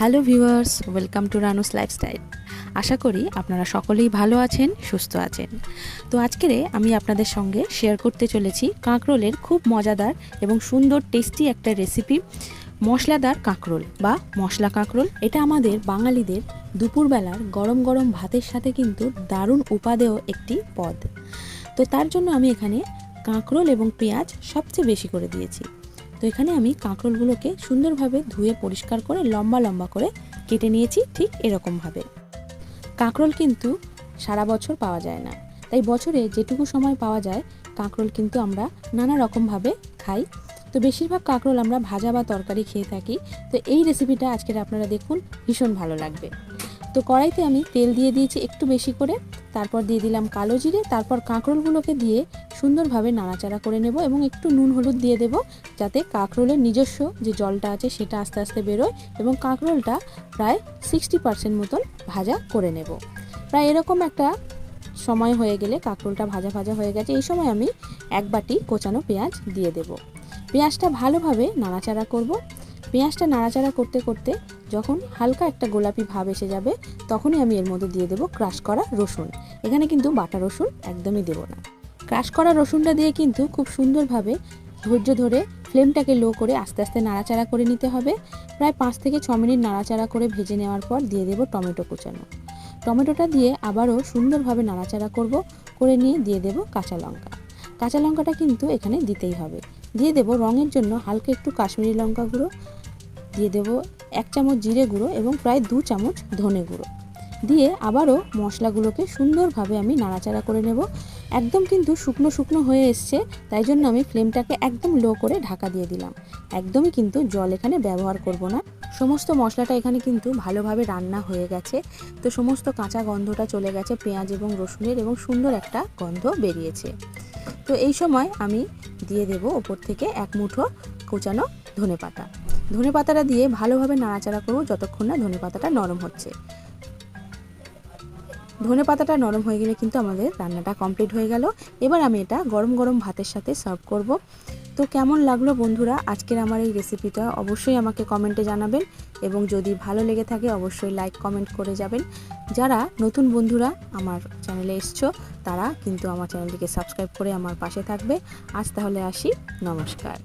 Hello viewers, welcome to Ranu's lifestyle. আশা করি আপনারা সকলেই ভালো আছেন, সুস্থ আছেন। তো আজকেরে আমি আপনাদের সঙ্গে শেয়ার করতে চলেছি কাঁকরোলের খুব মজাদার এবং সুন্দর টেস্টি একটা রেসিপি মশলাদার কাঁকরোল বা মশলা কাঁকরোল। এটা আমাদের বাঙালিদের দুপুরবেলার গরম গরম ভাতের সাথে কিন্তু দারুণ উপাদেয় একটি পদ। তো তার জন্য আমি এখানে কাঁকরোল এবং পেঁয়াজ সবচেয়ে বেশি করে দিয়েছি। তো এখানে আমি কাঁকরোলগুলোকে সুন্দরভাবে ধুয়ে পরিষ্কার করে লম্বা লম্বা করে কেটে নিয়েছি ঠিক এরকমভাবে। কাঁকরোল কিন্তু সারা বছর পাওয়া যায় না। তাই বছরে যেটুকু সময় পাওয়া যায়, কাঁকরোল কিন্তু আমরা নানা রকমভাবে খাই। তো বেশিরভাগ কাঁকরোল আমরা ভাজা বা তরকারি খেয়ে থাকি। তো এই রেসিপিটা আজকের আপনারা দেখুন, ভীষণ ভালো লাগবে। তো কড়াইতে আমি তেল দিয়ে দিয়েছি একটু বেশি করে, তারপর দিয়ে দিলাম কালো জিরে, তারপর কাঁকরোলগুলোকে দিয়ে সুন্দরভাবে নাড়াচাড়া করে নেব এবং একটু নুন হলুদ দিয়ে দেব যাতে কাঁকরোলের নিজস্ব যে জলটা আছে সেটা আস্তে আস্তে বেরোয় এবং কাঁকরোলটা প্রায় সিক্সটি পার্সেন্ট মতন ভাজা করে নেব। প্রায় এরকম একটা সময় হয়ে গেলে কাঁকরোলটা ভাজা ভাজা হয়ে গেছে, এই সময় আমি এক বাটি কোচানো পেঁয়াজ দিয়ে দেব। পেঁয়াজটা ভালোভাবে নাড়াচাড়া করব। পেঁয়াজটা নাড়াচাড়া করতে করতে যখন হালকা একটা গোলাপি ভাব এসে যাবে, তখনই আমি এর মধ্যে দিয়ে দেবো ক্রাশ করা রসুন। এখানে কিন্তু বাটা রসুন একদমই দেবো না। ক্রাশ করা রসুনটা দিয়ে কিন্তু খুব সুন্দরভাবে ধৈর্য ধরে ফ্লেমটাকে লো করে আস্তে আস্তে নাড়াচাড়া করে নিতে হবে। প্রায় পাঁচ থেকে ছ মিনিট নাড়াচাড়া করে ভেজে নেওয়ার পর দিয়ে দেবো টমেটো কুচানো। টমেটোটা দিয়ে আবারও সুন্দরভাবে নাড়াচাড়া করব, করে নিয়ে দিয়ে দেবো কাঁচা লঙ্কা। কাঁচা লঙ্কাটা কিন্তু এখানে দিতেই হবে। দিয়ে দেবো রঙের জন্য হালকা একটু কাশ্মীরি লঙ্কা গুঁড়ো, দিয়ে দেবো এক চামচ জিরে গুঁড়ো এবং প্রায় দু চামচ ধনে গুঁড়ো। দিয়ে আবারও মশলাগুলোকে সুন্দরভাবে আমি নাড়াচাড়া করে নেব। একদম কিন্তু শুকনো শুকনো হয়ে এসছে, তাই জন্য আমি ফ্লেমটাকে একদম লো করে ঢাকা দিয়ে দিলাম। একদমই কিন্তু জল এখানে ব্যবহার করব না। সমস্ত মশলাটা এখানে কিন্তু ভালোভাবে রান্না হয়ে গেছে। তো সমস্ত কাঁচা গন্ধটা চলে গেছে, পেঁয়াজ এবং রসুনের এবং সুন্দর একটা গন্ধ বেরিয়েছে। তো এই সময় আমি দিয়ে দেব ওপর থেকে এক মুঠো কুচানো ধনে পাতা ধনে পাতাটা দিয়ে ভালোভাবে নাড়াচাড়া করব যতক্ষণ না ধনে পাতাটা নরম হচ্ছে। ধনে পাতাটা নরম হয়ে গেলে কিন্তু আমাদের রান্নাটা কমপ্লিট হয়ে গেল। এবার আমি এটা গরম গরম ভাতের সাথে সার্ভ করব। তো কেমন লাগল বন্ধুরা? আজকের আমার এই রেসিপিটা অবশ্যই আমাকে কমেন্টে জানাবেন এবং যদি ভালো লেগে থাকে অবশ্যই লাইক কমেন্ট করে যাবেন। যারা নতুন বন্ধুরা আমার চ্যানেলে এসছো, তারা কিন্তু আমার চ্যানেলটিকে সাবস্ক্রাইব করে আমার পাশে থাকবে। আজ তাহলে আসি। নমস্কার।